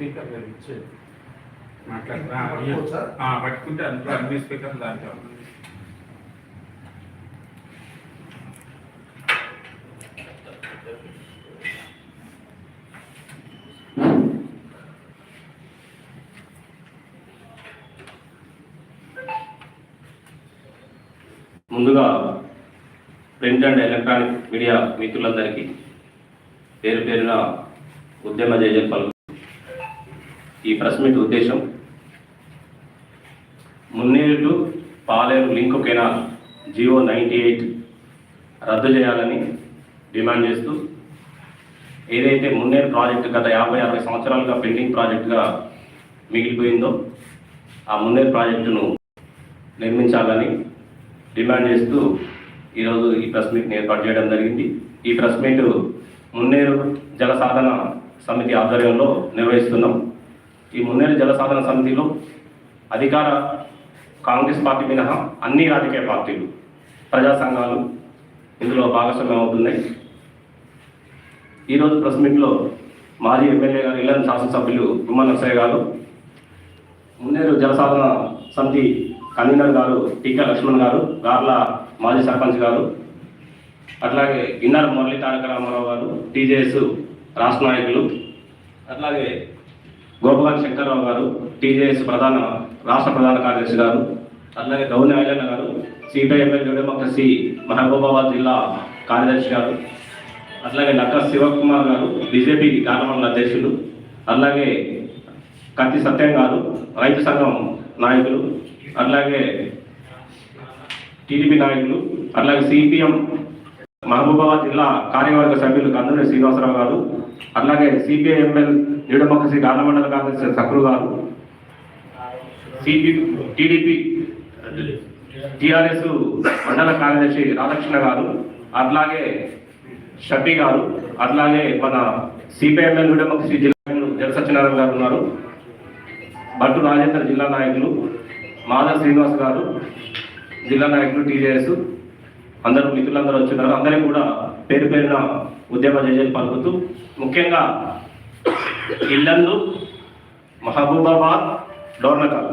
Speaker గారు? పట్టుకుంటే అందులో అన్ని స్పీకర్లు దాంట్లో. ముందుగా ప్రింట్ అండ్ ఎలక్ట్రానిక్ మీడియా మిత్రులందరికీ పేరు పేరున ఉద్యమ జయజల్ పలుకు ఈ ప్రెస్ మీట్ ఉద్దేశం Munneru Paleru link canal GO ninety eight రద్దు చేయాలని డిమాండ్ చేస్తూ ఏదైతే మున్నేరు ప్రాజెక్టు గత యాభై అరవై సంవత్సరాలుగా పెండింగ్ ప్రాజెక్టుగా మిగిలిపోయిందో ఆ మున్నేరు ప్రాజెక్టును నిర్మించాలని డిమాండ్ చేస్తూ ఈరోజు ఈ ప్రెస్ మీట్ని ఏర్పాటు చేయడం జరిగింది. ఈ ప్రెస్ మీట్ మున్నేరు జల సాధన సమితి ఆధ్వర్యంలో నిర్వహిస్తున్నాం. ఈ మున్నేరు జలసాధన సమితిలో అధికార కాంగ్రెస్ పార్టీ మినహా అన్ని రాజకీయ పార్టీలు ప్రజా సంఘాలు ఇందులో భాగస్వామ్యం అవుతున్నాయి. ఈరోజు ప్రెస్ మీట్లో మాజీ ఎమ్మెల్యే గారు ఇళ్ళని శాసనసభ్యులు గుమ్మల నర్సయ్య గారు మున్నేరు జలసాధన సమితి కన్వీనర్ గారు టీకా లక్ష్మణ్ గారు గార్ల మాజీ సర్పంచ్ గారు అట్లాగే ఇన్నర్ మురళీ తారక రామారావు గారు టీజేఎస్ రాష్ట్ర నాయకులు అట్లాగే గోపగాన్ శంకర్రావు గారు టీజేఎస్ ప్రధాన రాష్ట్ర ప్రధాన కార్యదర్శి గారు అట్లాగే గౌని ఐలన్న గారు సిపిఐఎంఎల్ డెమోక్రసీ మహబూబాబాద్ జిల్లా కార్యదర్శి గారు అట్లాగే నక్క శివకుమార్ గారు బీజేపీ గానమండల అధ్యక్షులు అలాగే కత్తి సత్యం గారు రైతు సంఘం నాయకులు అట్లాగే టీడీపీ నాయకులు అట్లాగే సిపిఎం మహబూబాబాద్ జిల్లా కార్యవర్గ సభ్యులు కందుని శ్రీనివాసరావు గారు అట్లాగే సిపిఐఎంఎల్ నిడమకసి గానమండల కాంగ్రెస్ సక్రు గారు సిపి టీడీపీ టిఆర్ఎస్ మండల కార్యదర్శి రాధాకృష్ణ గారు అట్లాగే షఫీ గారు అట్లాగే మన సిపిఐఎంఎల్ నిడమకసి జిల్లా నాయకులు జల సత్యనారాయణ గారు ఉన్నారు భట్టు రాజేంద్ర జిల్లా నాయకులు మాధవ్ శ్రీనివాస్ గారు జిల్లా నాయకులు టీజేఎస్ అందరూ మిత్రులందరూ వచ్చినారు అందరికీ కూడా పేరు పేరున ఉద్యమ జయజలు పలుకుతూ ముఖ్యంగా ఇల్లందు మహబూబాబాద్ డోర్నకల్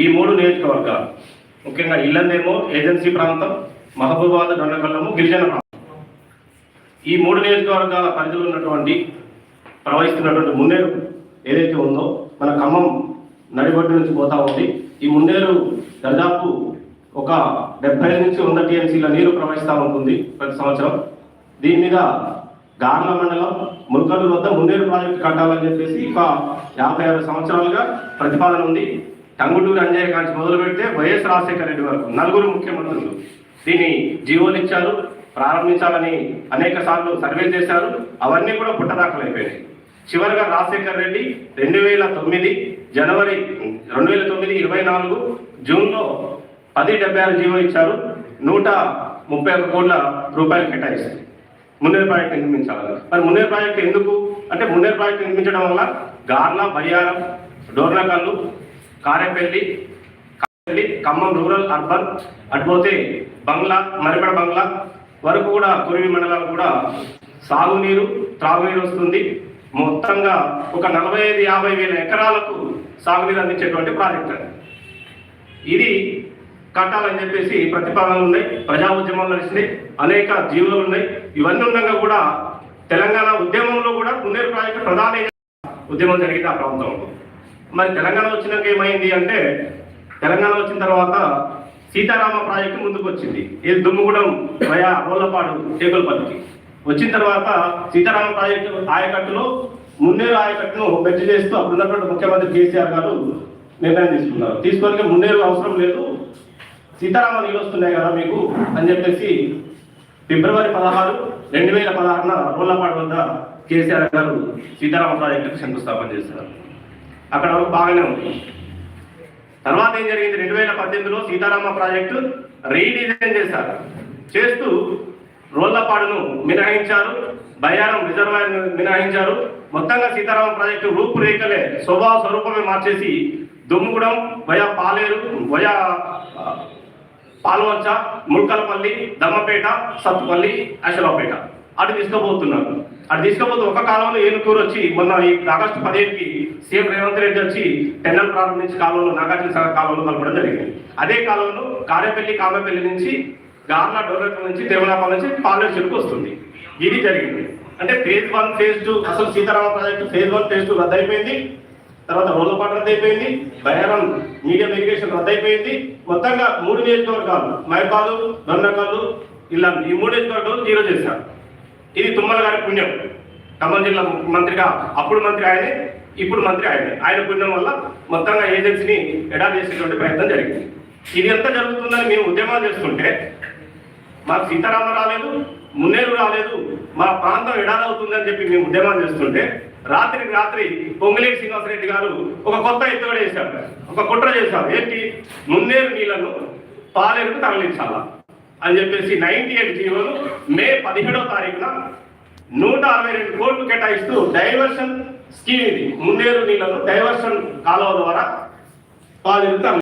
ఈ మూడు నియోజకవర్గాలు. ముఖ్యంగా ఇల్లందేమో ఏజెన్సీ ప్రాంతం మహబూబాబాద్ డోర్నకల్లేమో గిరిజన ప్రాంతం. ఈ మూడు నియోజకవర్గాల పరిధిలో ఉన్నటువంటి ప్రవహిస్తున్నటువంటి మున్నేరు ఏదైతే ఉందో మన ఖమ్మం నడిబొడ్డు నుంచి పోతా ఉంది. ఈ మున్నేరు దాదాపు ఒక డెబ్బై నుంచి వంద టీఎంసీల నీరు ప్రవహిస్తూ ఉంటుంది ప్రతి సంవత్సరం. దీని మీద గార్ల మండలం ముల్కలు వద్ద మున్నేరు ప్రాజెక్టు కట్టాలని చెప్పేసి ఒక యాభై ఆరు సంవత్సరాలుగా ప్రతిపాదన ఉంది. టంగుటూరు అంజయ్య కాంచి మొదలు పెడితే వైఎస్ రాజశేఖర రెడ్డి వరకు నలుగురు ముఖ్యమంత్రులు దీన్ని జీవోలు ఇచ్చారు ప్రారంభించాలని అనేక సార్లు సర్వే చేశారు అవన్నీ కూడా పుట్టదాఖలు చివరిగా రాజశేఖర్ రెడ్డి రెండు వేల తొమ్మిది జనవరి రెండు వేల తొమ్మిది ఇరవై నాలుగు జూన్లో పది డెబ్బై ఆరు జీవో ఇచ్చారు. నూట ముప్పై ఒక కోట్ల రూపాయలు కేటాయిస్తారు. మున్నేరు ప్రాజెక్టు నిర్మించాలని మరి మున్నేరు ప్రాజెక్టు ఎందుకు? అంటే మున్నేరు ప్రాజెక్టు నిర్మించడం వల్ల గార్ల బయ్యారం డోర్నకల్లు కారేపల్లి కారేపల్లి ఖమ్మం రూరల్ అర్బన్ అటుపోతే బంగ్లా మరిపడ బంగ్లా వరకు కూడా కురివి మండలాలు కూడా సాగునీరు త్రాగునీరు వస్తుంది. మొత్తంగా ఒక నలభై ఐదు యాభై వేల ఎకరాలకు సాగునీరు అందించేటువంటి ప్రాజెక్ట్ అది. ఇది కట్టాలని చెప్పేసి ప్రతిపాదనలు ఉన్నాయి ప్రజా ఉద్యమాలు నడిచినాయి అనేక జీవులు ఉన్నాయి. ఇవన్నీ ఉండగా కూడా తెలంగాణ ఉద్యమంలో కూడా మున్నేరు ప్రాజెక్టు ప్రధాన ఉద్యమం జరిగింది ఆ ప్రాంతంలో. మరి తెలంగాణ వచ్చినాక ఏమైంది అంటే తెలంగాణ వచ్చిన తర్వాత సీతారామ ప్రాజెక్టు ముందుకు వచ్చింది. ఇది దుమ్ముగూడెం వయా రోళ్ళపాడు టేకులపల్లికి వచ్చిన తర్వాత సీతారామ ప్రాజెక్టు ఆయకట్టులో మున్నేరు ఆయకట్టును పెద్ద చేస్తూ అప్పుడు ఉన్నటువంటి ముఖ్యమంత్రి కేసీఆర్ గారు నిర్ణయం తీసుకున్నారు. తీసుకోవడానికి మున్నేరు అవసరం లేదు. సీతారామ నీళ్ళు వస్తున్నాయి కదా మీకు అని చెప్పేసి ఫిబ్రవరి పదహారు రెండు వేల పదహారున రోళ్ళపాడు వద్ద కేసీఆర్ గారు సీతారామ ప్రాజెక్టుకు శంకుస్థాపన చేశారు. అక్కడ బాగానే ఉంది. తర్వాత ఏం జరిగింది? రెండు వేల పద్దెనిమిదిలో సీతారామ ప్రాజెక్టు రీడిజైన్ చేశారు. చేస్తూ రోళ్ళపాడును మినహాయించారు బయారం రిజర్వాయర్ మినహాయించారు. మొత్తంగా సీతారామ ప్రాజెక్టు రూపురేఖలే స్వభావ స్వరూపమే మార్చేసి దుమ్ముగూడెం వయా పాలేరు వయా పాల్వంచ ముల్కలపల్లి దమ్మపేట సత్తుపల్లి అశలాపేట. అటు తీసుకుపోతున్నారు. అటు తీసుకుపోతే ఒక కాలంలో ఏనుకూరు వచ్చి మొన్న ఈ ఆగస్టు పదిహేనుకి సీఎం రేవంత్ రెడ్డి వచ్చి టెన్నల్ ప్రారంభించి కాలంలో నాగార్జున సాగర్ కాలంలో కలపడం జరిగింది. అదే కాలంలో కారేపల్లి కామేపల్లి నుంచి గార్లా డోర్నకల్ నుంచి తిరుమలపాల నుంచి పాలేరు చెరుకు వస్తుంది. ఇది జరిగింది. అంటే ఫేజ్ వన్ ఫేజ్ టూ అసలు Sitarama project phase one phase two రద్దు అయిపోయింది తర్వాత రోలపాట రద్దు అయిపోయింది బయారం మీడియం ఎలక్షన్ రద్దయిపోయింది. మొత్తంగా మూడు నియోజకవర్గాలు మైపాలు దొండకల్లు ఇలా ఈ మూడు నియోజకవర్గాలు జీరో చేశారు. ఇది తుమ్మల గారి పుణ్యం. ఖమ్మం జిల్లా మంత్రిగా అప్పుడు మంత్రి ఆయనే ఇప్పుడు మంత్రి ఆయనే. ఆయన పుణ్యం వల్ల మొత్తంగా ఏజెన్సీని ఎడా చేసేటువంటి ప్రయత్నం జరిగింది. ఇది ఎంత జరుగుతుందని మేము ఉద్యమాలు చేస్తుంటే మాకు సీతారామ రాలేదు మున్నేరు రాలేదు మా ప్రాంతం ఎడాలవుతుందని చెప్పి మేము ఉద్యమాలు చేస్తుంటే రాత్రికి రాత్రి పొంగులేటి శ్రీనివాసరెడ్డి గారు ఒక కొత్త ఎత్తుగడ చేశారు. ఒక కుట్ర చేశారు. ఏంటి? మున్నేరు నీళ్ళను పాలేరుకు తరలించాలా? అని చెప్పేసి నైన్టీ ఎయిట్ జీవోలు మే పదిహేడో తారీఖున నూట అరవై రెండు కోట్లు కేటాయిస్తూ డైవర్షన్ స్కీమ్ ఇది. మున్నేరు నీళ్ళను డైవర్షన్ కాలువ ద్వారా పాలేరుకు